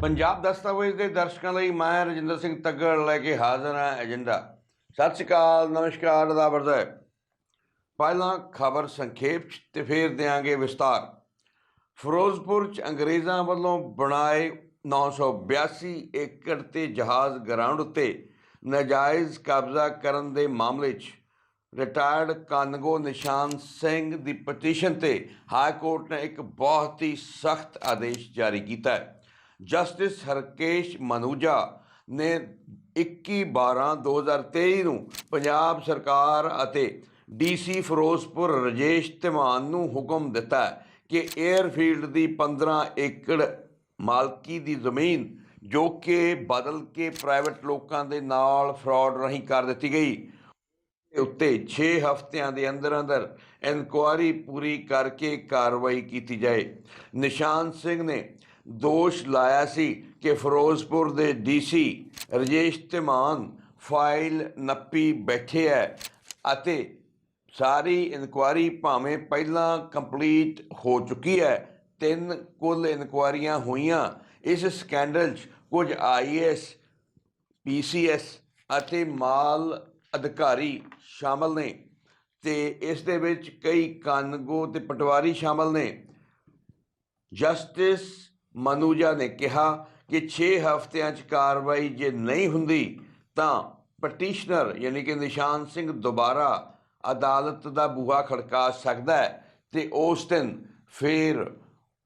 ਪੰਜਾਬ ਦਸਤਾਵੇਜ਼ ਦੇ ਦਰਸ਼ਕਾਂ ਲਈ ਮੈਂ ਰਜਿੰਦਰ ਸਿੰਘ ਤੱਗੜ ਲੈ ਕੇ ਹਾਜ਼ਰ ਹਾਂ ਏਜੰਡਾ। ਸਤਿ ਸ਼੍ਰੀ ਅਕਾਲ, ਨਮਸਕਾਰ, ਅਦਾਬਰਦ। ਹੈ ਪਹਿਲਾਂ ਖਬਰ ਸੰਖੇਪ 'ਚ ਤੇ ਫੇਰ ਦਿਆਂਗੇ ਵਿਸਤਾਰ। ਫਿਰੋਜ਼ਪੁਰ 'ਚ ਅੰਗਰੇਜ਼ਾਂ ਵੱਲੋਂ ਬਣਾਏ 982 ਏਕੜ ਤੇ ਜਹਾਜ਼ ਗਰਾਊਂਡ ਉੱਤੇ ਨਾਜਾਇਜ਼ ਕਬਜ਼ਾ ਕਰਨ ਦੇ ਮਾਮਲੇ 'ਚ ਰਿਟਾਇਰਡ ਕਾਨਗੋ ਨਿਸ਼ਾਨ ਸਿੰਘ ਦੀ ਪਟੀਸ਼ਨ ਤੇ ਹਾਈ ਕੋਰਟ ਨੇ ਇੱਕ ਬਹੁਤ ਹੀ ਸਖਤ ਆਦੇਸ਼ ਜਾਰੀ ਕੀਤਾ ਹੈ। ਜਸਟਿਸ ਹਰਕੇਸ਼ ਮਨੂਜਾ ਨੇ 21/12/2023 ਨੂੰ ਪੰਜਾਬ ਸਰਕਾਰ ਅਤੇ ਡੀਸੀ ਫਿਰੋਜ਼ਪੁਰ ਰਜੇਸ਼ ਧਮਾਨ ਨੂੰ ਹੁਕਮ ਦਿੱਤਾ ਕਿ 에ਅਰਫੀਲਡ ਦੀ 15 ਏਕੜ ਮਾਲਕੀ ਦੀ ਜ਼ਮੀਨ ਜੋ ਕਿ ਬਦਲ ਕੇ ਪ੍ਰਾਈਵੇਟ ਲੋਕਾਂ ਦੇ ਨਾਲ ਫਰਾਡ ਰਾਹੀਂ ਕਰ ਦਿੱਤੀ ਗਈ ਉੱਤੇ 6 ਹਫ਼ਤਿਆਂ ਦੇ ਅੰਦਰ ਅੰਦਰ ਇਨਕੁਆਰੀ ਪੂਰੀ ਕਰਕੇ ਕਾਰਵਾਈ ਕੀਤੀ ਜਾਏ। ਨਿਸ਼ਾਨ ਸਿੰਘ ਨੇ ਦੋਸ਼ ਲਾਇਆ ਸੀ ਕਿ ਫਿਰੋਜ਼ਪੁਰ ਦੇ ਡੀਸੀ ਰਜੇਸ਼ ਧਮਾਨ ਫਾਈਲ ਨੱਪੀ ਬੈਠੇ ਹੈ ਅਤੇ ਸਾਰੀ ਇਨਕੁਆਰੀ ਭਾਵੇਂ ਪਹਿਲਾਂ ਕੰਪਲੀਟ ਹੋ ਚੁੱਕੀ ਹੈ ਤਿੰਨ ਕੁੱਲ ਇਨਕੁਆਰੀਆਂ ਹੋਈਆਂ। ਇਸ ਸਕੈਂਡਲ 'ਚ ਕੁਝ ਆਈਐਸ ਪੀਸੀਐਸ ਅਤੇ ਮਾਲ ਅਧਿਕਾਰੀ ਸ਼ਾਮਲ ਨੇ ਤੇ ਇਸ ਦੇ ਵਿੱਚ ਕਈ ਕਾਨਗੋ ਤੇ ਪਟਵਾਰੀ ਸ਼ਾਮਲ ਨੇ। ਜਸਟਿਸ ਮਨੂਜਾ ਨੇ ਕਿਹਾ ਕਿ 6 ਹਫ਼ਤਿਆਂ 'ਚ ਕਾਰਵਾਈ ਜੇ ਨਹੀਂ ਹੁੰਦੀ, ਤਾਂ ਪਟੀਸ਼ਨਰ ਯਾਨੀ ਕਿ ਨਿਸ਼ਾਨ ਸਿੰਘ ਦੁਬਾਰਾ ਅਦਾਲਤ ਦਾ ਬੂਹਾ ਖੜਕਾ ਸਕਦਾ ਹੈ ਤੇ ਉਸ ਦਿਨ ਫਿਰ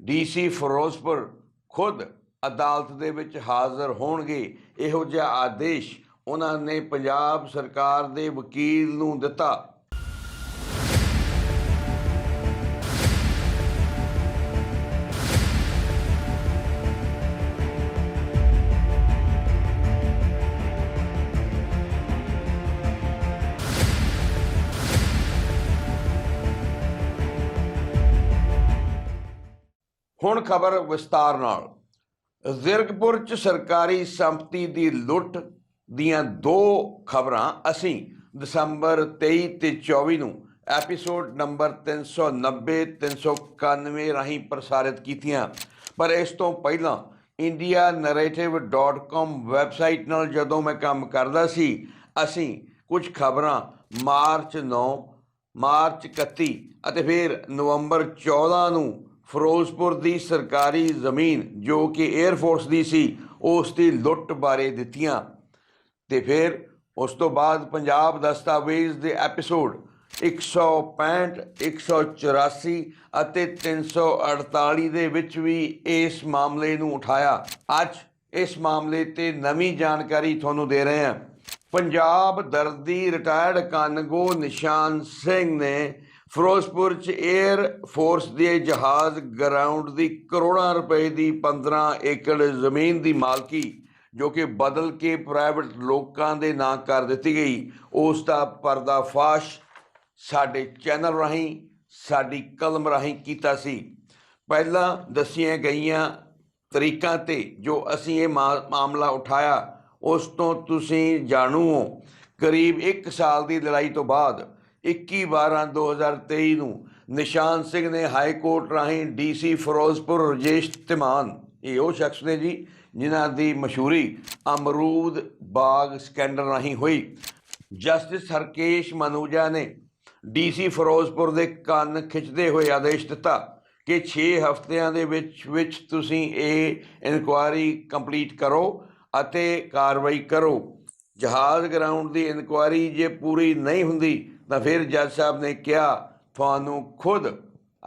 ਡੀਸੀ ਫਿਰੋਜ਼ਪੁਰ ਖੁਦ ਅਦਾਲਤ ਦੇ ਵਿੱਚ ਹਾਜ਼ਰ ਹੋਣਗੇ। ਇਹੋ ਜਿਹਾ ਆਦੇਸ਼ ਉਹਨਾਂ ਨੇ ਪੰਜਾਬ ਸਰਕਾਰ ਦੇ ਵਕੀਲ ਨੂੰ ਦਿੱਤਾ। ਹੁਣ ਖਬਰ ਵਿਸਤਾਰ ਨਾਲ। ਜ਼ਿਰਕਪੁਰ ਚ ਸਰਕਾਰੀ ਸੰਪਤੀ ਦੀ ਲੁੱਟ ਦੀਆਂ ਦੋ ਖਬਰਾਂ ਅਸੀਂ ਦਸੰਬਰ 23 ਤੇ 24 ਨੂੰ ਐਪੀਸੋਡ ਨੰਬਰ 390 391 ਰਾਹੀਂ ਪ੍ਰਸਾਰਿਤ ਕੀਤੀਆਂ। ਪਰ ਇਸ ਤੋਂ ਪਹਿਲਾਂ indianarrative.com ਵੈਬਸਾਈਟ ਨਾਲ ਜਦੋਂ ਮੈਂ ਕੰਮ ਕਰਦਾ ਸੀ, ਅਸੀਂ ਕੁਝ ਖਬਰਾਂ ਮਾਰਚ 9 ਮਾਰਚ 31 ਅਤੇ ਫਿਰ ਨਵੰਬਰ 14 ਨੂੰ ਫਿਰੋਜ਼ਪੁਰ ਦੀ ਸਰਕਾਰੀ ਜ਼ਮੀਨ ਜੋ ਕਿ 에ਅਰ ਫੋਰਸ ਦੀ ਸੀ, ਉਸ ਦੀ ਲੁੱਟ ਬਾਰੇ ਦਿੱਤੀਆਂ। ਤੇ ਫਿਰ ਉਸ ਤੋਂ ਬਾਅਦ ਪੰਜਾਬ ਦਸਤਾਵੇਜ਼ ਦੇ ਐਪੀਸੋਡ 165 184 ਅਤੇ 348 ਦੇ ਵਿੱਚ ਵੀ ਇਸ ਮਾਮਲੇ ਨੂੰ ਉਠਾਇਆ। ਅੱਜ ਇਸ ਮਾਮਲੇ ਤੇ ਨਵੀਂ ਜਾਣਕਾਰੀ ਤੁਹਾਨੂੰ ਦੇ ਰਹੇ ਹਾਂ। ਪੰਜਾਬ ਦਰਦੀ ਰਿਟਾਇਰਡ ਕਾਨਗੋ ਨਿਸ਼ਾਨ ਸਿੰਘ ਨੇ ਫਿਰੋਜ਼ਪੁਰ ਚ 에ਅਰ ਫੋਰਸ ਦੇ ਜਹਾਜ਼ ਗਰਾਊਂਡ ਦੀ ਕਰੋੜਾਂ ਰੁਪਏ ਦੀ 15 ਏਕੜ ਜ਼ਮੀਨ ਦੀ ਮਾਲਕੀ, ਜੋ ਕਿ ਬਦਲ ਕੇ ਪ੍ਰਾਈਵੇਟ ਲੋਕਾਂ ਦੇ ਨਾਂ ਕਰ ਦਿੱਤੀ ਗਈ, ਉਸ ਦਾ ਪਰਦਾਫਾਸ਼ ਸਾਡੇ ਚੈਨਲ ਰਾਹੀਂ, ਸਾਡੀ ਕਲਮ ਰਾਹੀਂ ਕੀਤਾ ਸੀ। ਪਹਿਲਾਂ ਦੱਸੀਆਂ ਗਈਆਂ ਤਰੀਕਾਂ ਤੇ ਜੋ ਅਸੀਂ ਇਹ ਮਾ- ਮਾਮਲਾ ਉਠਾਇਆ ਉਸ ਤੋਂ ਤੁਸੀਂ ਜਾਣੂ ਹੋ ਕਰੀਬ 1 ਸਾਲ ਦੀ ਲੜਾਈ ਤੋਂ ਬਾਅਦ 21/12/2023 ਨੂੰ ਨਿਸ਼ਾਨ ਸਿੰਘ ਨੇ ਹਾਈ ਕੋਰਟ ਰਾਹੀਂ ਡੀਸੀ ਫਿਰੋਜ਼ਪੁਰ ਰਜੇਸ਼ ਧਮਾਨ, ਇਹ ਉਹ ਸ਼ਖਸ ਨੇ ਜੀ, ਜਿਨ੍ਹਾਂ ਦੀ ਮਸ਼ਹੂਰੀ ਅਮਰੂਦ ਬਾਗ ਸਕੈਂਡਲ ਰਾਹੀਂ ਹੋਈ। ਜਸਟਿਸ ਹਰਕੇਸ਼ ਮਨੂਜਾ ਨੇ ਡੀਸੀ ਫਿਰੋਜ਼ਪੁਰ ਦੇ ਕੰਨ ਖਿੱਚਦੇ ਹੋਏ ਆਦੇਸ਼ ਦਿੱਤਾ ਕਿ 6 ਹਫ਼ਤਿਆਂ ਦੇ ਵਿੱਚ ਵਿੱਚ ਤੁਸੀਂ ਇਹ ਇਨਕੁਆਇਰੀ ਕੰਪਲੀਟ ਕਰੋ ਅਤੇ ਕਾਰਵਾਈ ਕਰੋ। ਜਹਾਜ਼ ਗਰਾਊਂਡ ਦੀ ਇਨਕੁਆਇਰੀ ਜੇ ਪੂਰੀ ਨਹੀਂ ਹੁੰਦੀ, ਤਾਂ ਫਿਰ ਜੱਜ ਸਾਹਿਬ ਨੇ ਕਿਹਾ, ਤੁਹਾਨੂੰ ਖੁਦ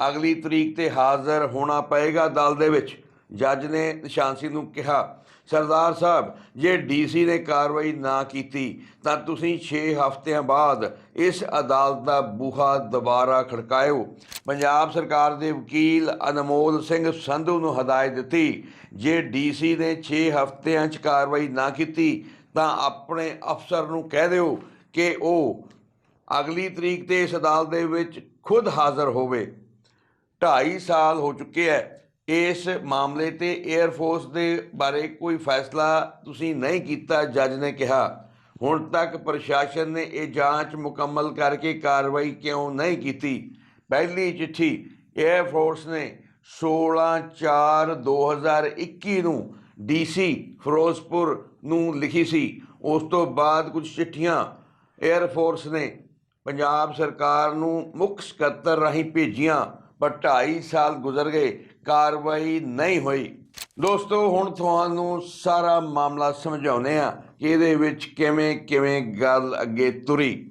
ਅਗਲੀ ਤਰੀਕ ਤੇ ਹਾਜ਼ਰ ਹੋਣਾ ਪਏਗਾ ਅਦਾਲਤ ਦੇ ਵਿੱਚ। ਜੱਜ ਨੇ ਨਿਸ਼ਾਨ ਸਿੰਘ ਨੂੰ ਕਿਹਾ ਸਰਦਾਰ ਸਾਹਿਬ, ਜੇ ਡੀਸੀ ਨੇ ਕਾਰਵਾਈ ਨਾ ਕੀਤੀ, ਤਾਂ ਤੁਸੀਂ 6 ਹਫ਼ਤਿਆਂ ਬਾਅਦ ਇਸ ਅਦਾਲਤ ਦਾ ਬੂਹਾ ਦੁਬਾਰਾ ਖੜਕਾਇਓ। ਪੰਜਾਬ ਸਰਕਾਰ ਦੇ ਵਕੀਲ ਅਨਮੋਲ ਸਿੰਘ ਸੰਧੂ ਨੂੰ ਹਦਾਇਤ ਦਿੱਤੀ, ਜੇ ਡੀਸੀ ਨੇ 6 ਹਫ਼ਤਿਆਂ 'ਚ ਕਾਰਵਾਈ ਨਾ ਕੀਤੀ, ਤਾਂ ਆਪਣੇ ਅਫਸਰ ਨੂੰ ਕਹਿ ਦਿਓ ਕਿ ਉਹ ਅਗਲੀ ਤਰੀਕ ਤੇ ਇਸ ਅਦਾਲਤ ਦੇ ਵਿੱਚ ਖੁਦ ਹਾਜ਼ਰ ਹੋਵੇ। 2.5 ਸਾਲ ਹੋ ਚੁੱਕੇ ਹੈ ਇਸ ਮਾਮਲੇ ਤੇ 에ਅਰ ਦੇ ਬਾਰੇ ਕੋਈ ਫੈਸਲਾ ਤੁਸੀਂ ਨਹੀਂ ਕੀਤਾ, ਜੱਜ ਨੇ ਕਿਹਾ। ਹੁਣ ਤੱਕ ਪ੍ਰਸ਼ਾਸਨ ਨੇ ਇਹ ਜਾਂਚ ਮੁਕੰਮਲ ਕਰਕੇ ਕਾਰਵਾਈ ਕਿਉਂ ਨਹੀਂ ਕੀਤੀ? ਪਹਿਲੀ ਚਿੱਠੀ 에ਅਰ ਫੋਰਸ ਨੇ 16/4/2021 ਨੂੰ ਡੀਸੀ ਫਿਰੋਜ਼ਪੁਰ ਨੂੰ ਲਿਖੀ ਸੀ। ਉਸ ਤੋਂ ਬਾਅਦ ਕੁਝ ਚਿੱਠੀਆਂ 에ਅਰ ਨੇ ਪੰਜਾਬ ਸਰਕਾਰ ਨੂੰ ਮੁੱਖ ਸਕੱਤਰ ਰਾਹੀਂ ਭੇਜੀਆਂ, ਪਰ 2.5 ਸਾਲ ਗੁਜ਼ਰ ਗਏ। ਕਾਰਵਾਈ ਨਹੀਂ ਹੋਈ। ਦੋਸਤੋ, ਹੁਣ ਤੁਹਾਨੂੰ ਸਾਰਾ ਮਾਮਲਾ ਸਮਝਾਉਨੇ ਆ ਕਿ ਇਹਦੇ ਵਿੱਚ ਕਿਵੇਂ ਕਿਵੇਂ ਗੱਲ ਅੱਗੇ ਤੁਰੀ।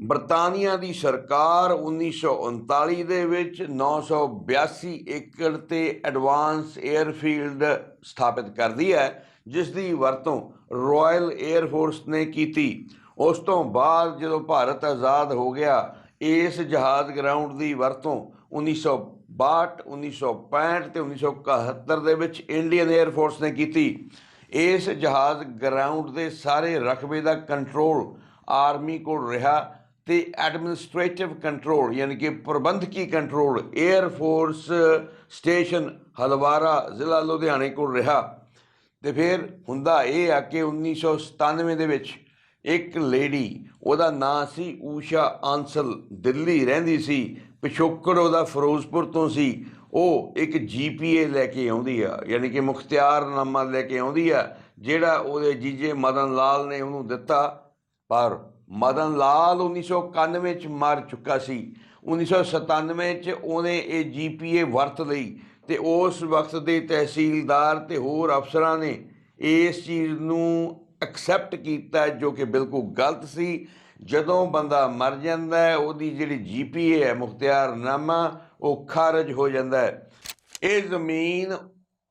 ਬਰਤਾਨੀਆ ਦੀ ਸਰਕਾਰ 1939 ਦੇ ਵਿੱਚ 982 ਏਕੜ ਤੇ ਐਡਵਾਂਸ 에ਅਰਫੀਲਡ ਸਥਾਪਿਤ ਕਰਦੀ ਹੈ, ਜਿਸ ਦੀ ਵਰਤੋਂ ਰਾਇਲ 에ਅਰ ਫੋਰਸ ਨੇ ਕੀਤੀ। ਉਸ ਤੋਂ ਬਾਅਦ ਜਦੋਂ ਭਾਰਤ ਆਜ਼ਾਦ ਹੋ ਗਿਆ ਇਸ ਜਹਾਜ਼ ਗਰਾਊਂਡ ਦੀ ਵਰਤੋਂ 1962 1965 ਤੇ 1971 ਦੇ ਵਿੱਚ ਇੰਡੀਅਨ 에ਅਰ ਫੋਰਸ ਨੇ ਕੀਤੀ। ਇਸ ਜਹਾਜ਼ ਗਰਾਊਂਡ ਦੇ ਸਾਰੇ ਰਕਬੇ ਦਾ ਕੰਟਰੋਲ ਆਰਮੀ ਕੋਲ ਰਿਹਾ ਤੇ ਐਡਮਿਨਿਸਟ੍ਰੇਟਿਵ ਕੰਟਰੋਲ ਯਾਨੀ ਕਿ ਪ੍ਰਬੰਧਕੀ control air force station Halwara ਜ਼ਿਲ੍ਹਾ ਲੁਧਿਆਣੇ ਕੋਲ ਰਿਹਾ। ਤੇ ਫਿਰ ਹੁੰਦਾ ਇਹ ਆ ਕਿ 1997 ਦੇ ਵਿੱਚ ਇੱਕ ਲੇਡੀ, ਉਹਦਾ ਨਾਂ ਸੀ ਊਸ਼ਾ ਆਂਸਲ ਦਿੱਲੀ ਰਹਿੰਦੀ ਸੀ, ਪਿਛੋਕੜ ਉਹਦਾ ਫਿਰੋਜ਼ਪੁਰ ਤੋਂ ਸੀ। ਉਹ ਇੱਕ ਜੀਪੀਏ ਲੈ ਕੇ ਆਉਂਦੀ ਆ, ਯਾਨੀ ਕਿ ਮੁਖਤਿਆਰਨਾਮਾ ਲੈ ਕੇ ਆਉਂਦੀ ਆ, ਜਿਹੜਾ ਉਹਦੇ ਜੀਜੇ ਮਦਨ ਲਾਲ ਨੇ ਉਹਨੂੰ ਦਿੱਤਾ। ਪਰ ਮਦਨ ਲਾਲ 1991 ਚ ਮਰ ਚੁੱਕਾ ਸੀ। 1997 ਚ ਉਹਨੇ ਇਹ ਜੀਪੀਏ ਵਰਤ ਲਈ ਤੇ ਉਸ ਵਕਤ ਦੇ ਤਹਿਸੀਲਦਾਰ ਤੇ ਹੋਰ ਅਫਸਰਾਂ ਨੇ ਇਸ ਚੀਜ਼ ਨੂੰ ਐਕਸੈਪਟ ਕੀਤਾ ਜੋ ਕਿ ਬਿਲਕੁਲ ਗਲਤ ਸੀ। ਜਦੋਂ ਬੰਦਾ ਮਰ ਜਾਂਦਾ ਹੈ, ਉਹਦੀ ਜਿਹੜੀ ਜੀਪੀਏ ਹੈ, ਮੁਖਤਿਆਰਨਾਮਾ, ਉਹ ਖਾਰਜ ਹੋ ਜਾਂਦਾ ਹੈ। ਇਹ ਜ਼ਮੀਨ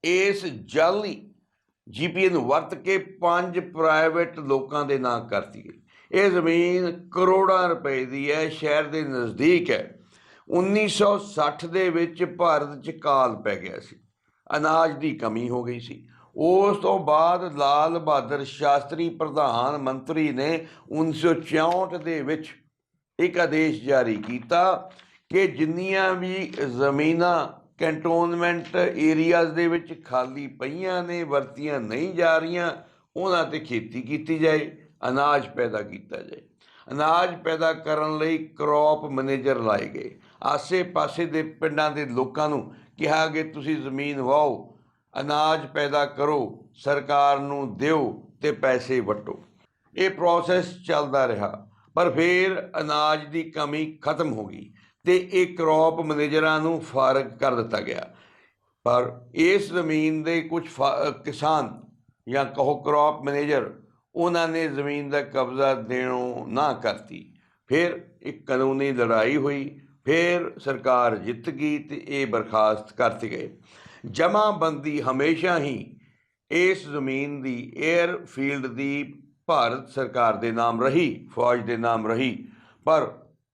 ਇਸ ਜਾਲੀ ਜੀਪੀਏ ਨੂੰ ਵਰਤ ਕੇ ਪੰਜ ਪ੍ਰਾਈਵੇਟ ਲੋਕਾਂ ਦੇ ਨਾਂ ਕਰਤੀ ਗਈ। ਇਹ ਜ਼ਮੀਨ ਕਰੋੜਾਂ ਰੁਪਏ ਦੀ ਹੈ, ਸ਼ਹਿਰ ਦੇ ਨਜ਼ਦੀਕ ਹੈ। 1960 ਦੇ ਵਿੱਚ ਭਾਰਤ 'ਚ ਕਾਲ ਪੈ ਗਿਆ ਸੀ। ਅਨਾਜ ਦੀ ਕਮੀ ਹੋ ਗਈ ਸੀ। ਉਸ ਤੋਂ ਬਾਅਦ ਲਾਲ ਬਹਾਦਰ ਸ਼ਾਸਤਰੀ ਪ੍ਰਧਾਨ ਮੰਤਰੀ ਨੇ 1964 ਦੇ ਵਿੱਚ ਇੱਕ ਆਦੇਸ਼ ਜਾਰੀ ਕੀਤਾ ਕਿ ਜਿੰਨੀਆਂ ਵੀ ਜ਼ਮੀਨਾਂ ਕੰਟੋਨਮੈਂਟ ਏਰੀਆਜ਼ ਦੇ ਵਿੱਚ ਖਾਲੀ ਪਈਆਂ ਨੇ, ਵਰਤੀਆਂ ਨਹੀਂ ਜਾ ਰਹੀਆਂ, ਉਹਨਾਂ ਤੇ ਖੇਤੀ ਕੀਤੀ ਜਾਏ, ਅਨਾਜ ਪੈਦਾ ਕੀਤਾ ਜਾਏ। ਅਨਾਜ ਪੈਦਾ ਕਰਨ ਲਈ ਕ੍ਰੌਪ ਮੈਨੇਜਰ ਲਾਏ ਗਏ। ਆਸੇ-ਪਾਸੇ ਦੇ ਪਿੰਡਾਂ ਦੇ ਲੋਕਾਂ ਨੂੰ ਕਿਹਾ ਕਿ ਤੁਸੀਂ ਜ਼ਮੀਨ ਵਾਓ ਅਨਾਜ ਪੈਦਾ ਕਰੋ, ਸਰਕਾਰ ਨੂੰ ਦਿਓ ਤੇ ਪੈਸੇ ਵਟੋ। ਇਹ ਪ੍ਰੋਸੈਸ ਚੱਲਦਾ ਰਿਹਾ, ਪਰ ਫਿਰ ਅਨਾਜ ਦੀ ਕਮੀ ਖਤਮ ਹੋ ਗਈ ਤੇ ਇਹ ਕ੍ਰੌਪ ਮੈਨੇਜਰਾਂ ਨੂੰ ਫਾਰਗ ਕਰ ਦਿੱਤਾ ਗਿਆ। ਪਰ ਇਸ ਜ਼ਮੀਨ ਦੇ ਕੁਝ ਕਿਸਾਨ ਜਾਂ ਕਹੋ ਕ੍ਰੌਪ ਮੈਨੇਜਰ ਉਹਨਾਂ ਨੇ ਜ਼ਮੀਨ ਦਾ ਕਬਜ਼ਾ ਦੇਣੋਂ ਨਾ ਕਰਤੀ। ਫਿਰ ਇੱਕ ਕਾਨੂੰਨੀ ਲੜਾਈ ਹੋਈ, ਫਿਰ ਸਰਕਾਰ ਜਿੱਤ ਗਈ ਤੇ ਇਹ ਬਰਖਾਸਤ ਕਰਤੇ ਗਏ ਜਮਾਬੰਦੀ ਹਮੇਸ਼ਾ ਹੀ ਇਸ ਜ਼ਮੀਨ ਦੀ 에ਅਰ ਫੀਲਡ ਦੀ ਭਾਰਤ ਸਰਕਾਰ ਦੇ ਨਾਮ ਰਹੀ, ਫੌਜ ਦੇ ਨਾਮ ਰਹੀ। ਪਰ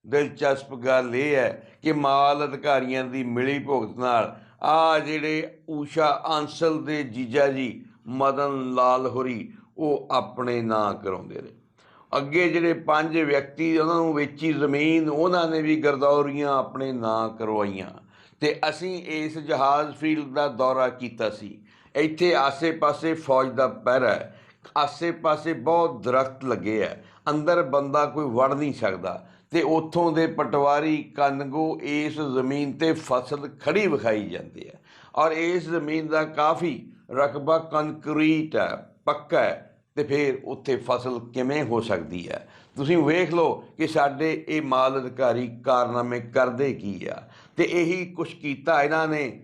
ਦਿਲਚਸਪ ਗੱਲ ਇਹ ਹੈ ਕਿ ਮਾਲ ਅਧਿਕਾਰੀਆਂ ਦੀ ਮਿਲੀ ਭੁਗਤ ਨਾਲ ਆ ਜਿਹੜੇ ਊਸ਼ਾ ਆਂਸਲ ਦੇ ਜੀਜਾ ਜੀ, ਮਦਨ ਲਾਲ ਹੋਰੀ, ਉਹ ਆਪਣੇ ਨਾਂ ਕਰਾਉਂਦੇ ਨੇ ਅੱਗੇ ਜਿਹੜੇ ਪੰਜ ਵਿਅਕਤੀ ਉਹਨਾਂ ਨੂੰ ਵੇਚੀ ਜ਼ਮੀਨ, ਉਹਨਾਂ ਨੇ ਵੀ ਗਰਦੌਰੀਆਂ ਆਪਣੇ ਨਾਂ ਕਰਵਾਈਆਂ। ਤੇ ਅਸੀਂ ਇਸ ਜਹਾਜ਼ ਫੀਲਡ ਦਾ ਦੌਰਾ ਕੀਤਾ ਸੀ। ਇੱਥੇ ਆਸੇ-ਪਾਸੇ ਫੌਜ ਦਾ ਪਹਿਰਾ ਹੈ। ਆਸੇ-ਪਾਸੇ ਬਹੁਤ ਦਰਖਤ ਲੱਗੇ ਆ ਅੰਦਰ ਬੰਦਾ ਕੋਈ ਵੜ ਨਹੀਂ ਸਕਦਾ ਤੇ ਉੱਥੋਂ ਦੇ ਪਟਵਾਰੀ ਕਨਗੋ ਇਸ ਜ਼ਮੀਨ ਤੇ ਫਸਲ ਖੜੀ ਵਿਖਾਈ ਜਾਂਦੀ ਹੈ। ਔਰ ਇਸ ਜ਼ਮੀਨ ਦਾ ਕਾਫੀ ਰਕਬਾ ਕੰਕਰੀਟ ਹੈ, ਪੱਕਾ ਹੈ। ਤੇ ਫਿਰ ਉੱਥੇ ਫਸਲ ਕਿਵੇਂ ਹੋ ਸਕਦੀ ਹੈ? ਤੁਸੀਂ ਵੇਖ ਲਓ ਕਿ ਸਾਡੇ ਇਹ ਮਾਲ ਅਧਿਕਾਰੀ ਕਾਰਨਾਮੇ ਕਰਦੇ ਕੀ ਆ। ਤੇ ਇਹੀ ਕੁਛ ਕੀਤਾ ਇਹਨਾਂ ਨੇ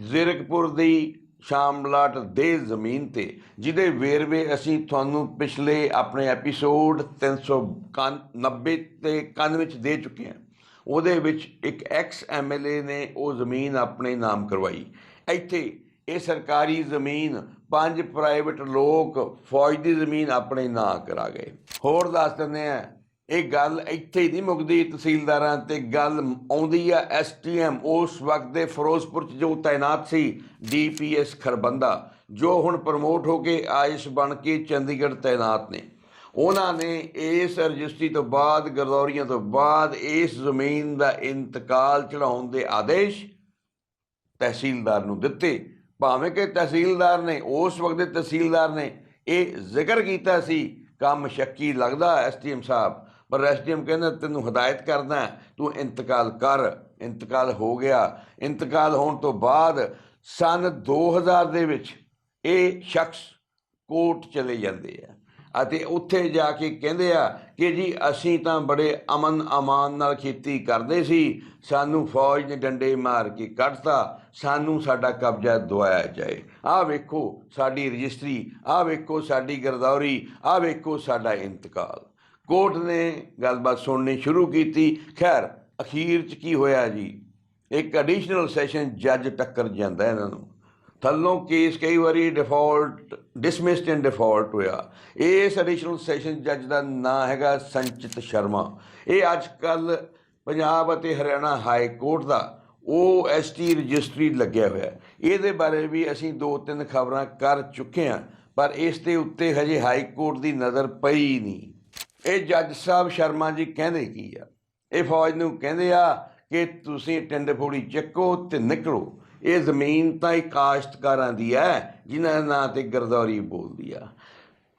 ਜ਼ੀਰਕਪੁਰ ਦੀ ਸ਼ਾਮਲਾਟ ਦੇ ਜ਼ਮੀਨ ਤੇ, ਜਿਹਦੇ ਵੇਰਵੇ ਅਸੀਂ ਤੁਹਾਨੂੰ ਪਿਛਲੇ ਆਪਣੇ ਐਪੀਸੋਡ 390 ਤੇ 91 ਵਿੱਚ ਦੇ ਚੁੱਕੇ ਹਾਂ। ਉਹਦੇ ਵਿੱਚ ਇੱਕ ਐਕਸ ਐਮਐਲਏ ਨੇ ਉਹ ਜ਼ਮੀਨ ਆਪਣੇ ਨਾਮ ਕਰਵਾਈ। ਇੱਥੇ ਇਹ ਸਰਕਾਰੀ ਜ਼ਮੀਨ ਪੰਜ ਪ੍ਰਾਈਵੇਟ ਲੋਕ ਫੌਜ ਦੀ ਜ਼ਮੀਨ ਆਪਣੇ ਨਾਂ ਕਰਾ ਗਏ। ਹੋਰ ਦੱਸ ਦਿੰਦੇ ਆ, ਇਹ ਗੱਲ ਇੱਥੇ ਹੀ ਨਹੀਂ ਮੁੱਕਦੀ ਤਹਿਸੀਲਦਾਰਾਂ ਤੇ, ਗੱਲ ਆਉਂਦੀ ਆ ਐਸਟੀਐਮ ਉਸ ਵਕਤ ਦੇ ਫਿਰੋਜ਼ਪੁਰ ਚ ਜੋ ਤਾਇਨਾਤ ਸੀ ਡੀਪੀਐਸ ਖਰਬੰਦਾ, ਜੋ ਹੁਣ ਪ੍ਰਮੋਟ ਹੋ ਕੇ ਆਇਸ਼ ਬਣ ਕੇ ਚੰਡੀਗੜ੍ਹ ਤਾਇਨਾਤ ਨੇ। ਉਹਨਾਂ ਨੇ ਇਸ ਰਜਿਸਟਰੀ ਤੋਂ ਬਾਅਦ, ਗਰਦੌਰੀਆਂ ਤੋਂ ਬਾਅਦ ਇਸ ਜ਼ਮੀਨ ਦਾ ਇੰਤਕਾਲ ਚੜਾਉਣ ਦੇ ਆਦੇਸ਼ ਤਹਿਸੀਲਦਾਰ ਨੂੰ ਦਿੱਤੇ। ਭਾਵੇਂ ਕਿ ਤਹਿਸੀਲਦਾਰ ਨੇ, ਉਸ ਵਕਤ ਦੇ ਤਹਿਸੀਲਦਾਰ ਨੇ ਇਹ ਜ਼ਿਕਰ ਕੀਤਾ ਸੀ, ਕੰਮ ਸ਼ੱਕੀ ਲੱਗਦਾ ਐਸਟੀਐਮ ਸਾਹਿਬ, ਪਰ ਐਸਟੀਐਮ ਕਹਿੰਦਾ, ਤੈਨੂੰ ਹਦਾਇਤ ਕਰਦਾ, ਤੂੰ ਇੰਤਕਾਲ ਕਰ, ਇੰਤਕਾਲ ਹੋ ਗਿਆ। ਇੰਤਕਾਲ ਹੋਣ ਤੋਂ ਬਾਅਦ ਸਨ 2000 ਦੇ ਵਿੱਚ ਇਹ ਸ਼ਖਸ ਕੋਰਟ ਚਲੇ ਜਾਂਦੇ ਆ। ਅਤੇ ਉੱਥੇ ਜਾ ਕੇ ਕਹਿੰਦੇ ਆ ਕਿ ਜੀ ਅਸੀਂ ਤਾਂ ਬੜੇ ਅਮਨ ਅਮਾਨ ਨਾਲ ਖੇਤੀ ਕਰਦੇ ਸੀ, ਸਾਨੂੰ ਫੌਜ ਨੇ ਡੰਡੇ ਮਾਰ ਕੇ ਕੱਢਤਾ, ਸਾਨੂੰ ਸਾਡਾ ਕਬਜ਼ਾ ਦਵਾਇਆ ਜਾਏ। ਆਹ ਵੇਖੋ ਸਾਡੀ ਰਜਿਸਟਰੀ, ਆਹ ਵੇਖੋ ਸਾਡੀ ਗਰਦੌਰੀ, ਆਹ ਵੇਖੋ ਸਾਡਾ ਇੰਤਕਾਲ। ਕੋਰਟ ਨੇ ਗੱਲਬਾਤ ਸੁਣਨੀ ਸ਼ੁਰੂ ਕੀਤੀ। ਖੈਰ, ਅਖੀਰ ਚ ਕੀ ਹੋਇਆ ਜੀ? ਇੱਕ ਐਡੀਸ਼ਨਲ ਸੈਸ਼ਨ ਜੱਜ ਟੱਕਰ ਜਾਂਦਾ ਇਹਨਾਂ ਨੂੰ। ਥੱਲੋਂ ਕੇਸ ਕਈ ਵਾਰੀ ਡਿਫਾਲਟ ਡਿਸਮਿਸਡ ਇਨ ਡਿਫਾਲਟ ਹੋਇਆ। ਇਸ ਐਡੀਸ਼ਨਲ ਸੈਸ਼ਨ ਜੱਜ ਦਾ ਨਾਂ ਹੈਗਾ ਸੰਚਿਤ ਸ਼ਰਮਾ। ਇਹ ਅੱਜ ਕੱਲ ਪੰਜਾਬ ਅਤੇ ਹਰਿਆਣਾ ਹਾਈ ਕੋਰਟ ਦਾ ਉਹ ਐਸਟੀ ਰਜਿਸਟਰੀ ਲੱਗਿਆ ਹੋਇਆ। ਇਹਦੇ ਬਾਰੇ ਵੀ ਅਸੀਂ ਦੋ ਤਿੰਨ ਖਬਰਾਂ ਕਰ ਚੁੱਕੇ ਹਾਂ, ਪਰ ਇਸ ਦੇ ਉੱਤੇ ਹਜੇ ਹਾਈ ਕੋਰਟ ਦੀ ਨਜ਼ਰ ਪਈ ਨਹੀਂ। ਇਹ ਜੱਜ ਸਾਹਿਬ ਸ਼ਰਮਾ ਜੀ ਕਹਿੰਦੇ ਕੀ ਆ? ਇਹ ਫੌਜ ਨੂੰ ਕਹਿੰਦੇ ਆ ਕਿ ਤੁਸੀਂ ਟਿੰਡ ਫੋੜੀ ਚੱਕੋ ਤੇ ਨਿਕਲੋ। ਇਹ ਜ਼ਮੀਨ ਤਾਂ ਇਹ ਕਾਸ਼ਤਕਾਰਾਂ ਦੀ ਹੈ, ਜਿਨ੍ਹਾਂ ਦੇ ਨਾਂ ਤੇ ਗਰਦੌਰੀ ਬੋਲਦੀ ਆ।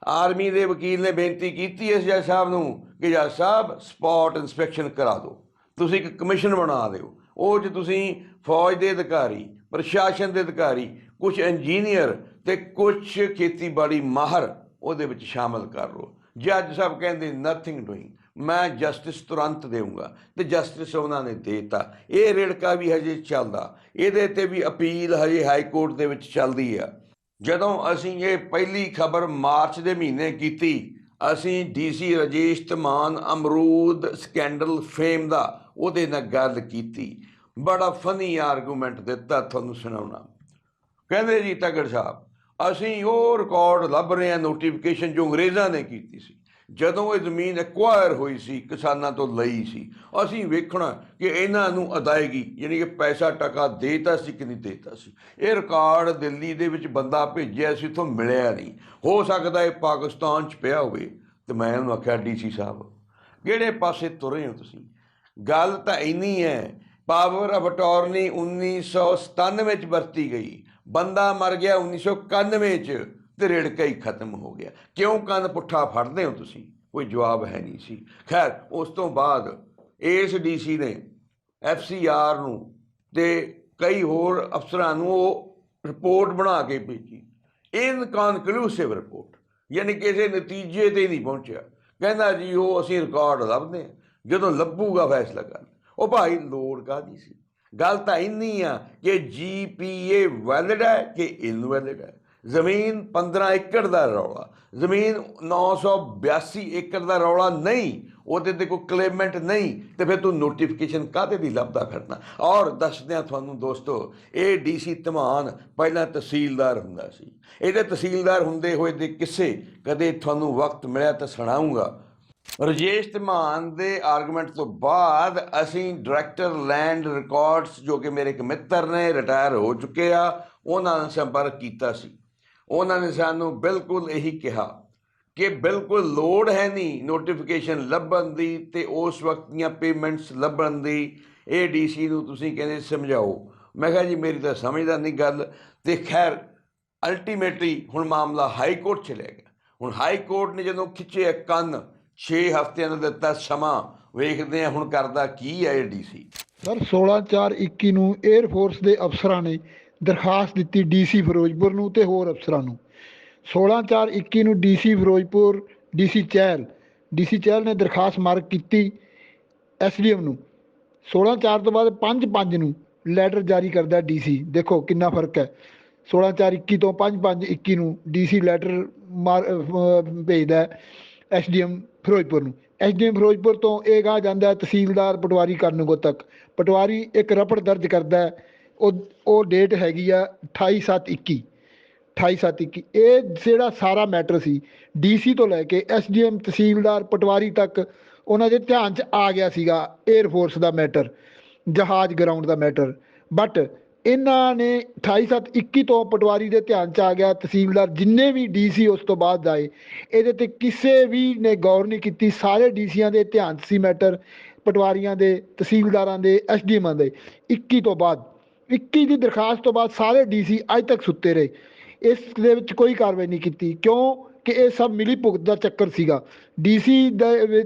ਆਰਮੀ ਦੇ ਵਕੀਲ ਨੇ ਬੇਨਤੀ ਕੀਤੀ ਇਸ ਜੱਜ ਸਾਹਿਬ ਨੂੰ ਕਿ ਜੱਜ ਸਾਹਿਬ, ਸਪੌਟ ਇਨਸਪੈਕਸ਼ਨ ਕਰਾ ਦਿਓ। ਤੁਸੀਂ ਇੱਕ ਕਮਿਸ਼ਨ ਬਣਾ ਦਿਓ। ਉਹ 'ਚ ਤੁਸੀਂ ਫੌਜ ਦੇ ਅਧਿਕਾਰੀ, ਪ੍ਰਸ਼ਾਸਨ ਦੇ ਅਧਿਕਾਰੀ ਕੁਝ ਇੰਜੀਨੀਅਰ ਤੇ ਕੁਝ ਖੇਤੀਬਾੜੀ ਮਾਹਰ ਉਹਦੇ ਵਿੱਚ ਸ਼ਾਮਲ ਕਰ ਲਓ। ਜੱਜ ਸਾਹਿਬ ਕਹਿੰਦੇ ਨਥਿੰਗ ਡੂਇੰਗ ਮੈਂ ਜਸਟਿਸ ਤੁਰੰਤ ਦੇਵਾਂਗਾ ਤੇ ਜਸਟਿਸ ਉਹਨਾਂ ਨੇ ਦੇਤਾ। ਇਹ ਰੇੜਕਾ ਵੀ ਹਜੇ ਚੱਲਦਾ। ਇਹਦੇ ਤੇ ਵੀ ਅਪੀਲ ਹਜੇ ਹਾਈ ਕੋਰਟ ਦੇ ਵਿੱਚ ਚੱਲਦੀ ਆ। ਜਦੋਂ ਅਸੀਂ ਇਹ ਪਹਿਲੀ ਖਬਰ ਮਾਰਚ ਦੇ ਮਹੀਨੇ ਕੀਤੀ, ਅਸੀਂ ਡੀਸੀ ਰਜੇਸ਼ ਧਮਾਨ ਅਮਰੂਦ ਸਕੈਂਡਲ ਫੇਮ ਦਾ ਉਹਦੇ ਨਾਲ ਗੱਲ ਕੀਤੀ। ਬੜਾ ਫਨੀ ਆਰਗੂਮੈਂਟ ਦਿੱਤਾ ਤੁਹਾਨੂੰ ਸੁਣਾਉਣਾ। ਕਹਿੰਦੇ ਜੀ ਤਗੜ ਸਾਹਿਬ ਅਸੀਂ ਉਹ ਰਿਕਾਰਡ ਲੱਭ ਰਹੇ ਹਾਂ ਨੋਟੀਫਿਕੇਸ਼ਨ ਜੋ ਅੰਗਰੇਜ਼ਾਂ ਨੇ ਕੀਤੀ ਸੀ। ਜਦੋਂ ਇਹ ਜ਼ਮੀਨ ਐਕਵਾਇਰ ਹੋਈ ਸੀ, ਕਿਸਾਨਾਂ ਤੋਂ ਲਈ ਸੀ, ਅਸੀਂ ਵੇਖਣਾ ਕਿ ਇਹਨਾਂ ਨੂੰ ਅਦਾਇਗੀ, ਯਾਨੀ ਕਿ ਪੈਸਾ ਟਕਾ ਦੇਤਾ ਸੀ ਕਿ ਨਹੀਂ ਦੇਤਾ ਸੀ। ਇਹ ਰਿਕਾਰਡ ਦਿੱਲੀ ਦੇ ਵਿੱਚ ਬੰਦਾ ਭੇਜਿਆ ਸੀ, ਉੱਥੋਂ ਮਿਲਿਆ ਨਹੀਂ। ਹੋ ਸਕਦਾ ਇਹ ਪਾਕਿਸਤਾਨ 'ਚ ਪਿਆ ਹੋਵੇ, ਤੇ ਮੈਂ ਉਹਨੂੰ ਆਖਿਆ ਡੀਸੀ ਸਾਹਿਬ, ਕਿਹੜੇ ਪਾਸੇ ਤੁਰੇ ਹੋ ਤੁਸੀਂ? ਗੱਲ ਤਾਂ ਇੰਨੀ ਹੈ, ਪਾਵਰ ਆਫ ਅਟਾਰਨੀ 1997 ਚ ਵਰਤੀ ਗਈ। ਬੰਦਾ ਮਰ ਗਿਆ 1991 ਚ ਤੇ ਰੇੜਕਾ ਹੀ ਖਤਮ ਹੋ ਗਿਆ। ਕਿਉਂ ਕੰਨ ਪੁੱਠਾ ਫੜਦੇ ਹੋ ਤੁਸੀਂ? ਕੋਈ ਜਵਾਬ ਹੈ ਨਹੀਂ ਸੀ। ਖੈਰ, ਉਸ ਤੋਂ ਬਾਅਦ ਇਸ ਡੀਸੀ ਨੇ ਐਫਸੀਆਰ ਨੂੰ ਤੇ ਕਈ ਹੋਰ ਅਫਸਰਾਂ ਨੂੰ ਉਹ ਰਿਪੋਰਟ ਬਣਾ ਕੇ ਭੇਜੀ। ਇਨਕਨਕਲੂਸਿਵ ਰਿਪੋਰਟ, ਯਾਨੀ ਕਿਸੇ ਨਤੀਜੇ ਤੇ ਨਹੀਂ ਪਹੁੰਚਿਆ। ਕਹਿੰਦਾ ਜੀ, ਉਹ ਅਸੀਂ ਰਿਕਾਰਡ ਲੱਭਦੇ ਹਾਂ। ਜਦੋਂ ਲੱਭੂਗਾ ਫੈਸਲਾ ਕਰ। ਉਹ ਭਾਈ ਲੋੜ ਕਾਦੀ ਸੀ? ਗੱਲ ਤਾਂ ਇੰਨੀ ਆ ਕਿ ਜੀਪੀਏ ਵੈਲਿਡ ਹੈ ਕਿ ਇਨਵੈਲਿਡ ਹੈ। ਜ਼ਮੀਨ 15 ਏਕੜ ਦਾ ਰੌਲਾ, ਜ਼ਮੀਨ 982 ਏਕੜ ਦਾ ਰੌਲਾ ਨਹੀਂ, ਉਹਦੇ ਤੇ ਕੋਈ ਕਲੇਮੈਂਟ ਨਹੀਂ, ਤੇ ਫਿਰ ਤੂੰ ਨੋਟੀਫਿਕੇਸ਼ਨ ਕਾਹਦੇ ਦੀ ਲੱਭਦਾ ਫਿਰਨਾ? ਔਰ ਦੱਸਦਿਆਂ ਤੁਹਾਨੂੰ ਦੋਸਤੋ, ਇਹ ਡੀਸੀ ਧਮਾਨ ਪਹਿਲਾਂ ਤਹਿਸੀਲਦਾਰ ਹੁੰਦਾ ਸੀ। ਇਹਦੇ ਤਹਿਸੀਲਦਾਰ ਹੁੰਦੇ ਹੋਏ ਦੇ ਕਿਸੇ ਕਦੇ ਤੁਹਾਨੂੰ ਵਕਤ ਮਿਲਿਆ ਤਾਂ ਸੁਣਾਉਂਗਾ ਰਜੇਸ਼ ਧਮਾਨ ਦੇ ਆਰਗੂਮੈਂਟ ਤੋਂ ਬਾਅਦ ਅਸੀਂ ਡਾਇਰੈਕਟਰ ਲੈਂਡ ਰਿਕਾਰਡਸ ਜੋ ਕਿ ਮੇਰੇ ਇੱਕ ਮਿੱਤਰ ਨੇ ਰਿਟਾਇਰ ਹੋ ਚੁੱਕੇ ਆ, ਉਹਨਾਂ ਨਾਲ ਸੰਪਰਕ ਕੀਤਾ ਸੀ। ਉਹਨਾਂ ਨੇ ਸਾਨੂੰ ਬਿਲਕੁਲ ਇਹੀ ਕਿਹਾ ਕਿ ਬਿਲਕੁਲ ਲੋੜ ਹੈ ਨਹੀਂ ਨੋਟੀਫਿਕੇਸ਼ਨ ਲੱਭਣ ਦੀ ਤੇ ਉਸ ਵਕਤ ਦੀਆਂ ਪੇਮੈਂਟਸ ਲੱਭਣ ਦੀ। ਇਹ ਡੀਸੀ ਨੂੰ ਤੁਸੀਂ ਕਹਿੰਦੇ ਸਮਝਾਓ। ਮੈਂ ਕਿਹਾ ਜੀ, ਮੇਰੀ ਤਾਂ ਸਮਝਦਾ ਨਹੀਂ ਗੱਲ। ਤੇ ਖੈਰ ਅਲਟੀਮੇਟਲੀ ਹੁਣ ਮਾਮਲਾ ਹਾਈ ਕੋਰਟ ਚਲੇ ਗਿਆ। ਹੁਣ ਹਾਈ ਕੋਰਟ ਨੇ ਜਦੋਂ ਖਿੱਚੇ ਕੰਨ 6 ਹਫ਼ਤਿਆਂ ਦਾ ਦਿੱਤਾ ਸਮਾਂ। ਵੇਖਦੇ ਆ ਹੁਣ ਕਰਦਾ ਕੀ ਹੈ ਇਹ ਡੀਸੀ ਸਰ 16/4/21 ਨੂੰ 에ਅਰ ਫੋਰਸ ਦੇ ਅਫਸਰਾਂ ਨੇ ਦਰਖਾਸਤ ਦਿੱਤੀ ਡੀਸੀ ਫਿਰੋਜ਼ਪੁਰ ਨੂੰ ਤੇ ਹੋਰ ਅਫਸਰਾਂ ਨੂੰ। 16/4/21 ਨੂੰ DC Firozpur DC Chahal. DC Chahal ਨੇ ਦਰਖਾਸਤ ਮਾਰਕ ਕੀਤੀ ਐਸਡੀਐਮ ਨੂੰ। 16/4 ਤੋਂ ਬਾਅਦ 5/5 ਨੂੰ ਲੈਟਰ ਜਾਰੀ ਕਰਦਾ ਡੀਸੀ ਦੇਖੋ ਕਿੰਨਾ ਫ਼ਰਕ ਹੈ। 16/4/21 ਤੋਂ 5/5/21 ਨੂੰ ਡੀਸੀ ਲੈਟਰ ਮਾਰ ਅਹ ਭੇਜਦਾ ਐਸਡੀਐਮ ਫਿਰੋਜ਼ਪੁਰ ਨੂੰ। ਐਸਡੀਐਮ ਫਿਰੋਜ਼ਪੁਰ ਤੋਂ ਇਹ ਗਾ ਜਾਂਦਾ ਤਹਿਸੀਲਦਾਰ ਪਟਵਾਰੀ ਕਰਨਗੋ ਤੱਕ। ਪਟਵਾਰੀ ਇੱਕ ਰਪੜ ਦਰਜ ਕਰਦਾ ਉਹ ਉਹ ਡੇਟ ਹੈਗੀ ਆ 28/7/21 28/7/21 ਇਹ ਜਿਹੜਾ ਸਾਰਾ ਮੈਟਰ ਸੀ ਡੀਸੀ ਤੋਂ ਲੈ ਕੇ ਐਸਡੀਐਮ ਤਹਿਸੀਲਦਾਰ ਪਟਵਾਰੀ ਤੱਕ ਉਹਨਾਂ ਦੇ ਧਿਆਨ 'ਚ ਆ ਗਿਆ ਸੀਗਾ 에ਅਰ ਫੋਰਸ ਦਾ ਮੈਟਰ ਜਹਾਜ਼ ਗਰਾਊਂਡ ਦਾ ਮੈਟਰ ਬਟ ਇਹਨਾਂ ਨੇ 28/7/21 ਤੋਂ ਪਟਵਾਰੀ ਦੇ ਧਿਆਨ 'ਚ ਆ ਗਿਆ, ਤਹਿਸੀਲਦਾਰ ਜਿੰਨੇ ਵੀ ਡੀਸੀ ਉਸ ਤੋਂ ਬਾਅਦ ਆਏ, ਇਹਦੇ ਤੇ ਕਿਸੇ ਵੀ ਨੇ ਗੌਰ ਨਹੀਂ ਕੀਤੀ, ਸਾਰੇ ਡੀਸੀਆਂ ਦੇ ਧਿਆਨ 'ਚ ਸੀ ਮੈਟਰ, ਪਟਵਾਰੀਆਂ ਦੇ, ਤਹਿਸੀਲਦਾਰਾਂ ਦੇ, ਐਸਡੀਐਮਾਂ ਦੇ 21 ਤੋਂ ਬਾਅਦ 21 ਦੀ ਦਰਖਾਸਤ ਤੋਂ ਬਾਅਦ ਸਾਰੇ ਡੀਸੀ ਅੱਜ ਤੱਕ ਸੁੱਤੇ ਰਹੇ, ਇਸ ਦੇ ਵਿੱਚ ਕੋਈ ਕਾਰਵਾਈ ਨਹੀਂ ਕੀਤੀ, ਕਿਉਂ? ਕਿ ਇਹ ਸਭ ਮਿਲੀ ਭੁਗਤ ਦਾ ਚੱਕਰ ਸੀਗਾ। ਡੀਸੀ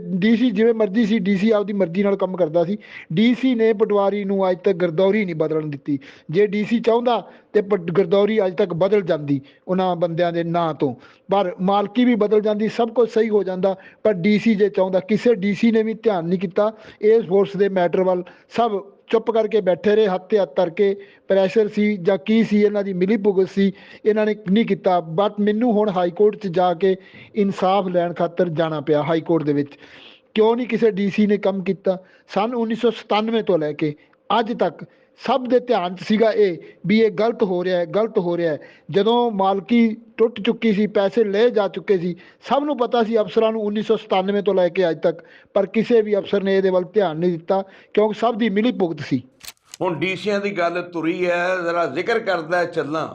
ਡੀਸੀ ਜਿਵੇਂ ਮਰਜ਼ੀ ਸੀ ਡੀਸੀ ਆਪਦੀ ਮਰਜ਼ੀ ਨਾਲ ਕੰਮ ਕਰਦਾ ਸੀ। ਡੀਸੀ ਨੇ ਪਟਵਾਰੀ ਨੂੰ ਅੱਜ ਤੱਕ ਗਰਦੌਰੀ ਨਹੀਂ ਬਦਲਣ ਦਿੱਤੀ। ਜੇ ਡੀਸੀ ਚਾਹੁੰਦਾ ਤੇ ਪਟ- ਗਰਦੌਰੀ ਅੱਜ ਤੱਕ ਬਦਲ ਜਾਂਦੀ ਉਹਨਾਂ ਬੰਦਿਆਂ ਦੇ ਨਾਂ ਤੋਂ। ਪਰ ਮਾਲਕੀ ਵੀ ਬਦਲ ਜਾਂਦੀ, ਸਭ ਕੁਝ ਸਹੀ ਹੋ ਜਾਂਦਾ। ਪਰ ਡੀਸੀ ਜੇ ਚਾਹੁੰਦਾ, ਕਿਸੇ ਡੀਸੀ ਨੇ ਵੀ ਧਿਆਨ ਨਹੀਂ ਕੀਤਾ। ਇਸ ਫੋਰਸ ਦੇ ਮੈਟਰ ਵੱਲ ਸਭ ਚੁੱਪ ਕਰਕੇ ਬੈਠੇ ਰਹੇ, ਹੱਥ ਤੇ ਹੱਥ ਧਰ ਕੇ ਪ੍ਰੈਸ਼ਰ ਸੀ ਜਾਂ ਕੀ ਸੀ, ਇਹਨਾਂ ਦੀ ਮਿਲੀ ਭੁਗਤ ਸੀ, ਇਹਨਾਂ ਨੇ ਨਹੀਂ ਕੀਤਾ। ਬਟ ਮੈਨੂੰ ਹੁਣ ਹਾਈ ਕੋਰਟ 'ਚ ਜਾ ਕੇ ਇਨਸਾਫ ਲੈਣ ਖਾਤਰ ਜਾਣਾ ਪਿਆ ਹਾਈ ਕੋਰਟ ਦੇ ਵਿੱਚ। ਕਿਉਂ ਨਹੀਂ ਕਿਸੇ ਡੀਸੀ ਨੇ ਕੰਮ ਕੀਤਾ? ਸਨ 1997 ਤੋਂ ਲੈ ਕੇ ਅੱਜ ਤੱਕ ਸਭ ਦੇ ਧਿਆਨ 'ਚ ਸੀਗਾ ਇਹ ਵੀ ਇਹ ਗਲਤ ਹੋ ਰਿਹਾ ਹੈ, ਗਲਤ ਹੋ ਰਿਹਾ ਹੈ। ਜਦੋਂ ਮਾਲਕੀ ਟੁੱਟ ਚੁੱਕੀ ਸੀ, ਪੈਸੇ ਲਏ ਜਾ ਚੁੱਕੇ ਸੀ, ਸਭ ਨੂੰ ਪਤਾ ਸੀ ਅਫਸਰਾਂ ਨੂੰ 1997 ਤੋਂ ਲੈ ਕੇ ਅੱਜ ਤੱਕ, ਪਰ ਕਿਸੇ ਵੀ ਅਫਸਰ ਨੇ ਇਹਦੇ ਵੱਲ ਧਿਆਨ ਨਹੀਂ ਦਿੱਤਾ, ਕਿਉਂਕਿ ਸਭ ਦੀ ਮਿਲੀ ਭੁਗਤ ਸੀ। ਹੁਣ ਡੀਸੀਆਂ ਦੀ ਗੱਲ ਤੁਰੀ ਹੈ, ਜ਼ਰਾ ਜ਼ਿਕਰ ਕਰਦਾ ਚੱਲਾਂ।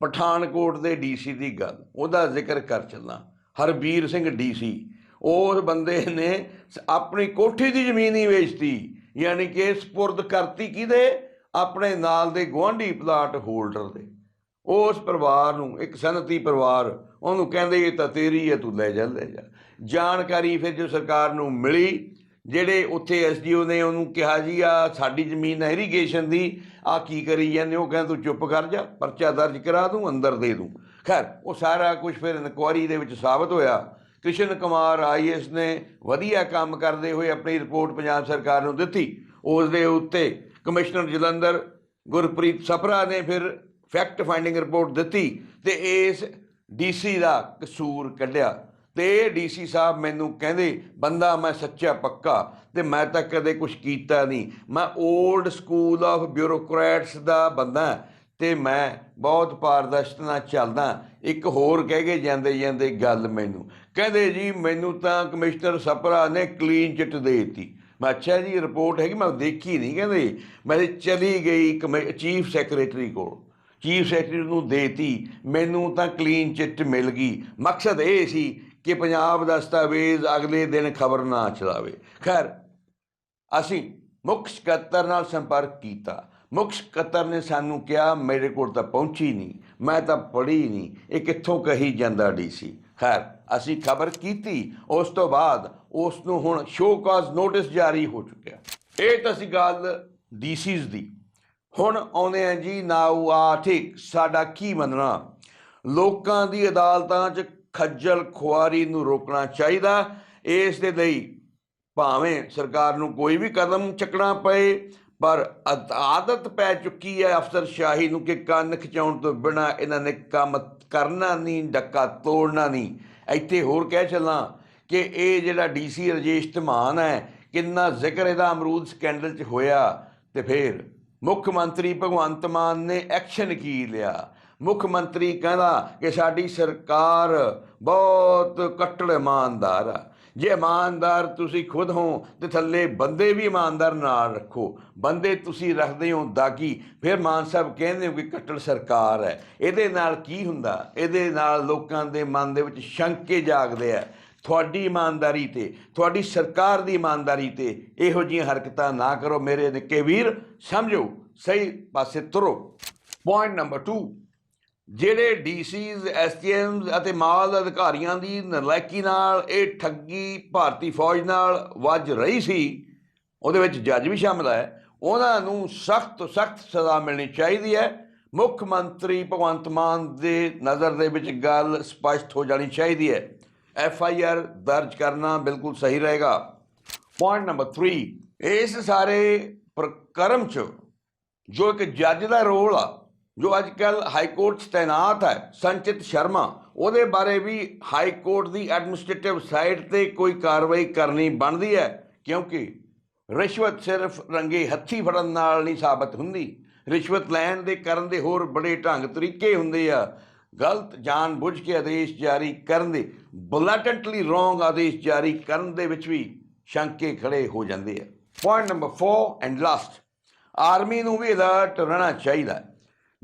ਪਠਾਨਕੋਟ ਦੇ ਡੀਸੀ ਦੀ ਗੱਲ, ਉਹਦਾ ਜ਼ਿਕਰ ਕਰ ਚੱਲਾਂ। ਹਰਬੀਰ ਸਿੰਘ ਡੀਸੀ ਉਸ ਬੰਦੇ ਨੇ ਆਪਣੀ ਕੋਠੀ ਦੀ ਜ਼ਮੀਨ ਹੀ ਵੇਚਤੀ, ਯਾਨੀ ਕਿ ਸਪੁਰਦ ਕਰਤੀ ਕਿਹਦੇ? ਆਪਣੇ ਨਾਲ ਦੇ ਗੁਆਂਢੀ ਪਲਾਟ ਹੋਲਡਰ ਦੇ। ਉਸ ਪਰਿਵਾਰ ਨੂੰ, ਇੱਕ ਸਨਅਤੀ ਪਰਿਵਾਰ, ਉਹਨੂੰ ਕਹਿੰਦੇ, ਇਹ ਤਾਂ ਤੇਰੀ ਹੈ, ਤੂੰ ਲੈ ਜਾ ਲੈ ਜਾ। ਜਾਣਕਾਰੀ ਫਿਰ ਜੋ ਸਰਕਾਰ ਨੂੰ ਮਿਲੀ, ਜਿਹੜੇ ਉੱਥੇ ਐਸਡੀਓ ਨੇ ਉਹਨੂੰ ਕਿਹਾ, ਜੀ ਆ ਸਾਡੀ ਜ਼ਮੀਨ ਹੈ ਇਰੀਗੇਸ਼ਨ ਦੀ ਆ ਕੀ ਕਰੀ ਜਾਂਦੇ ਉਹ ਕਹਿੰਦਾ, ਤੂੰ ਚੁੱਪ ਕਰ ਜਾ, ਪਰਚਾ ਦਰਜ ਕਰਾ ਦੂੰ, ਅੰਦਰ ਦੇ ਦੂੰ। ਖੈਰ, ਉਹ ਸਾਰਾ ਕੁਝ ਫਿਰ ਇਨਕੁਆਰੀ ਦੇ ਵਿੱਚ ਸਾਬਤ ਹੋਇਆ। ਕ੍ਰਿਸ਼ਨ ਕੁਮਾਰ ਆਈਐਸ ਨੇ ਵਧੀਆ ਕੰਮ ਕਰਦੇ ਹੋਏ ਆਪਣੀ ਰਿਪੋਰਟ ਪੰਜਾਬ ਸਰਕਾਰ ਨੂੰ ਦਿੱਤੀ। ਉਸ ਦੇ ਉੱਤੇ ਕਮਿਸ਼ਨਰ ਜਲੰਧਰ ਗੁਰਪ੍ਰੀਤ ਸਪਰਾ ਨੇ ਫਿਰ ਫੈਕਟ ਫਾਈਂਡਿੰਗ ਰਿਪੋਰਟ ਦਿੱਤੀ ਤੇ ਇਸ ਡੀਸੀ ਦਾ ਕਸੂਰ ਕੱਢਿਆ। ਤੇ ਡੀਸੀ ਸਾਹਿਬ ਮੈਨੂੰ ਕਹਿੰਦੇ, ਬੰਦਾ, ਮੈਂ ਸੱਚਾ ਪੱਕਾ ਤੇ ਮੈਂ ਤਾਂ ਕਦੇ ਕੁਝ ਕੀਤਾ ਨਹੀਂ। ਮੈਂ 올ਡ ਸਕੂਲ ਆਫ ਬਿਊਰੋਕਰੈਟਸ ਦਾ ਬੰਦਾ ਤੇ ਮੈਂ ਬਹੁਤ ਪਾਰਦਰਸ਼ਤਾ ਨਾਲ ਚੱਲਦਾ ਇੱਕ ਹੋਰ ਕਹਿ ਕੇ ਜਾਂਦੇ ਜਾਂਦੇ ਗੱਲ ਮੈਨੂੰ। ਕਹਿੰਦੇ ਜੀ, ਮੈਨੂੰ ਤਾਂ ਕਮਿਸ਼ਨਰ ਸਪਰਾ ਨੇ ਕਲੀਨ ਚਿੱਟ ਦੇ ਦਿੱਤੀ। ਮੈਂ ਅੱਛਾ ਜੀ ਰਿਪੋਰਟ ਹੈਗੀ, ਮੈਂ ਦੇਖੀ ਨਹੀਂ, ਕਹਿੰਦੇ। ਮੈਂ ਚਲੀ ਗਈ ਚੀਫ ਸੈਕਟਰੀ ਕੋਲ। ਚੀਫ ਸੈਕਟਰੀ ਨੂੰ ਦੇਤੀ। ਮੈਨੂੰ ਤਾਂ ਕਲੀਨ ਚਿੱਟ ਮਿਲ ਗਈ। ਮਕਸਦ ਇਹ ਸੀ ਕਿ ਪੰਜਾਬ ਦਸਤਾਵੇਜ਼ ਅਗਲੇ ਦਿਨ ਖਬਰ ਨਾ ਚਲਾਵੇ ਖੈਰ, ਅਸੀਂ ਮੁੱਖ ਸਕੱਤਰ ਨਾਲ ਸੰਪਰਕ ਕੀਤਾ। ਮੁੱਖ ਸਕੱਤਰ ਨੇ ਸਾਨੂੰ ਕਿਹਾ, ਮੇਰੇ ਕੋਲ ਤਾਂ ਪਹੁੰਚੀ ਨਹੀਂ। ਮੈਂ ਤਾਂ ਪੜ੍ਹੀ ਨਹੀਂ। ਇਹ ਕਿੱਥੋਂ ਕਹੀ ਜਾਂਦਾ ਡੀਸੀ? ਖੈਰ, ਅਸੀਂ ਖਬਰ ਕੀਤੀ। ਉਸ ਤੋਂ ਬਾਅਦ ਉਸ ਨੂੰ ਹੁਣ ਸ਼ੋ ਕਾਜ਼ ਨੋਟਿਸ ਜਾਰੀ ਹੋ ਚੁੱਕਿਆ। ਇਹ ਤਾਂ ਸੀ ਗੱਲ ਡੀਸੀਜ਼ ਦੀ। ਹੁਣ ਆਉਂਦੇ ਆ ਜੀ ਨਾਉ ਆ, ਠੀਕ, ਸਾਡਾ ਕੀ ਮੰਨਣਾ? ਲੋਕਾਂ ਦੀ ਅਦਾਲਤਾਂ 'ਚ ਖੱਜਲ ਖੁਆਰੀ ਨੂੰ ਰੋਕਣਾ ਚਾਹੀਦਾ। ਇਸ ਦੇ ਲਈ ਭਾਵੇਂ ਸਰਕਾਰ ਨੂੰ ਕੋਈ ਵੀ ਕਦਮ ਚੱਕਣਾ ਪਏ, ਪਰ ਆਦਤ ਪੈ ਚੁੱਕੀ ਹੈ ਅਫਸਰ ਸ਼ਾਹੀ ਨੂੰ ਕਿ ਕੰਨ ਖਿਚਾਉਣ ਤੋਂ ਬਿਨਾ ਇਹਨਾਂ ਨੇ ਕੰਮ ਕਰਨਾ ਨਹੀਂ, ਡੱਕਾ ਤੋੜਨਾ ਨਹੀਂ। ਇੱਥੇ ਹੋਰ ਕਹਿ ਚੱਲਾਂ ਕਿ ਇਹ ਜਿਹੜਾ ਡੀਸੀ ਰਜੇਸ਼ ਧਮਾਨ ਹੈ, ਕਿੰਨਾ ਜ਼ਿਕਰ ਇਹਦਾ ਅਮਰੂਦ ਸਕੈਂਡਲ 'ਚ ਹੋਇਆ। ਤੇ ਫਿਰ ਮੁੱਖ ਮੰਤਰੀ ਭਗਵੰਤ ਮਾਨ ਨੇ ਐਕਸ਼ਨ ਕੀ ਲਿਆ? ਮੁੱਖ ਮੰਤਰੀ ਕਹਿੰਦਾ ਕਿ ਸਾਡੀ ਸਰਕਾਰ ਬਹੁਤ ਕੱਟੜ ਇਮਾਨਦਾਰ ਆ। ਜੇ ਇਮਾਨਦਾਰ ਤੁਸੀਂ ਖੁਦ ਹੋ, ਤੇ ਥੱਲੇ ਬੰਦੇ ਵੀ ਇਮਾਨਦਾਰ ਨਾਲ ਰੱਖੋ। ਬੰਦੇ ਤੁਸੀਂ ਰੱਖਦੇ ਹੋ ਦਾਗੀ ਫਿਰ ਮਾਨ ਸਾਹਿਬ ਕਹਿੰਦੇ ਹੋ ਕਿ ਕੱਟੜ ਸਰਕਾਰ ਹੈ। ਇਹਦੇ ਨਾਲ ਕੀ ਹੁੰਦਾ? ਇਹਦੇ ਨਾਲ ਲੋਕਾਂ ਦੇ ਮਨ ਦੇ ਵਿੱਚ ਸ਼ੰਕੇ ਜਾਗਦੇ ਆ। ਤੁਹਾਡੀ ਇਮਾਨਦਾਰੀ ਤੇ, ਤੁਹਾਡੀ ਸਰਕਾਰ ਦੀ ਇਮਾਨਦਾਰੀ ਤੇ ਇਹੋ ਜਿਹੀਆਂ ਹਰਕਤਾਂ ਨਾ ਕਰੋ। ਮੇਰੇ ਨਿੱਕੇ ਵੀਰ, ਸਮਝੋ, ਸਹੀ ਪਾਸੇ ਤੁਰੋ। ਪੁਆਇੰਟ ਨੰਬਰ 2 ਜਿਹੜੇ ਡੀਸੀਜ਼ ਐਸਟੀਐਮਸ ਅਤੇ ਮਾਲ ਅਧਿਕਾਰੀਆਂ ਦੀ ਨਲਾਇਕੀ ਨਾਲ ਇਹ ਠੱਗੀ ਭਾਰਤੀ ਫੌਜ ਨਾਲ ਵੱਜ ਰਹੀ ਸੀ, ਉਹਦੇ ਵਿੱਚ ਜੱਜ ਵੀ ਸ਼ਾਮਲ ਹੈ, ਉਹਨਾਂ ਨੂੰ ਸਖਤ ਤੋਂ ਸਖਤ ਸਜ਼ਾ ਮਿਲਣੀ ਚਾਹੀਦੀ ਹੈ। ਮੁੱਖ ਮੰਤਰੀ ਭਗਵੰਤ ਮਾਨ ਦੇ ਨਜ਼ਰ ਦੇ ਵਿੱਚ ਗੱਲ ਸਪਸ਼ਟ ਹੋ ਜਾਣੀ ਚਾਹੀਦੀ ਹੈ। ਐਫ ਆਈ ਆਰ ਦਰਜ ਕਰਨਾ ਬਿਲਕੁਲ ਸਹੀ ਰਹੇਗਾ। ਪੁਆਇੰਟ ਨੰਬਰ 3 ਇਸ ਸਾਰੇ ਪ੍ਰਕਰਮ ਚ ਜੋ ਇੱਕ ਜੱਜ ਦਾ ਰੋਲ ਆ, ਜੋ ਅੱਜ ਕੱਲ ਹਾਈ ਕੋਰਟ 'ਚ ਤਾਇਨਾਤ ਹੈ, ਸੰਚਿਤ ਸ਼ਰਮਾ, ਉਹਦੇ ਬਾਰੇ ਵੀ ਹਾਈ ਕੋਰਟ ਦੀ ਐਡਮਿਨਿਸਟ੍ਰੇਟਿਵ ਸਾਈਡ ਤੇ ਕੋਈ ਕਾਰਵਾਈ ਕਰਨੀ ਬਣਦੀ ਹੈ, ਕਿਉਂਕਿ ਰਿਸ਼ਵਤ ਸਿਰਫ ਰੰਗੇ ਹੱਥੀ ਫੜਨ ਨਾਲ ਨਹੀਂ ਸਾਬਤ ਹੁੰਦੀ। ਰਿਸ਼ਵਤ ਲੈਣ ਦੇ ਕਰਨ ਦੇ ਹੋਰ ਬੜੇ ਢੰਗ ਤਰੀਕੇ ਹੁੰਦੇ ਆ। ਗਲਤ ਜਾਣ ਬੁੱਝ ਕੇ ਆਦੇਸ਼ ਜਾਰੀ ਕਰਨ ਦੇ, ਬਲੈਟੈਂਟਲੀ ਰੋਂਗ ਆਦੇਸ਼ ਜਾਰੀ ਕਰਨ ਦੇ ਵਿੱਚ ਵੀ ਸ਼ੰਕੇ ਖੜੇ ਹੋ ਜਾਂਦੇ ਆ। Point number 4 and last army ਨੂੰ ਵੀ ਅਲਰਟ ਰਹਿਣਾ ਚਾਹੀਦਾ ਹੈ।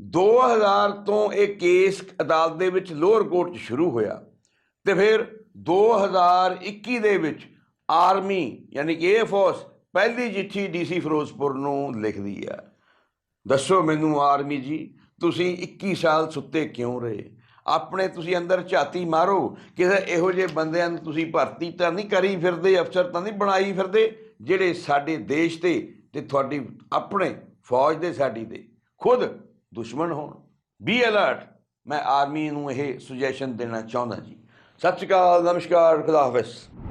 2000 ਤੋਂ ਇਹ ਕੇਸ ਅਦਾਲਤ ਦੇ ਵਿੱਚ ਲੋਅਰ ਕੋਰਟ 'ਚ ਸ਼ੁਰੂ ਹੋਇਆ ਤੇ ਫਿਰ 2021 ਦੇ ਵਿੱਚ ਆਰਮੀ ਯਾਨੀ ਕਿ 에ਅਰ ਫੋਰਸ ਪਹਿਲੀ ਚਿੱਠੀ ਡੀਸੀ ਫਿਰੋਜ਼ਪੁਰ ਨੂੰ ਲਿਖਦੀ ਆ। ਦੱਸੋ ਮੈਨੂੰ ਆਰਮੀ ਜੀ ਤੁਸੀਂ 21 ਸਾਲ ਸੁੱਤੇ ਕਿਉਂ ਰਹੇ? ਆਪਣੇ ਤੁਸੀਂ ਅੰਦਰ ਝਾਤੀ ਮਾਰੋ। ਕਿਸੇ ਇਹੋ ਜਿਹੇ ਬੰਦਿਆਂ ਨੂੰ ਤੁਸੀਂ ਭਰਤੀ ਤਾਂ ਨਹੀਂ ਕਰੀ ਫਿਰਦੇ, ਅਫਸਰ ਤਾਂ ਨਹੀਂ ਬਣਾਈ ਫਿਰਦੇ, ਜਿਹੜੇ ਸਾਡੇ ਦੇਸ਼ ਤੇ ਤੇ ਤੁਹਾਡੀ, ਆਪਣੇ ਫੌਜ ਦੇ ਸਾਡੀ ਦੇ। ਖੁਦ ਦੁਸ਼ਮਣ ਹੋਣ। ਬੀ ਅਲਰਟ ਮੈਂ ਆਰਮੀ ਨੂੰ ਇਹ ਸੁਜੈਸ਼ਨ ਦੇਣਾ ਚਾਹੁੰਦਾ ਜੀ। ਸਤਿ ਸ਼੍ਰੀ ਅਕਾਲ, ਨਮਸਕਾਰ, ਖੁਦਾ ਹਾਫਿਜ਼।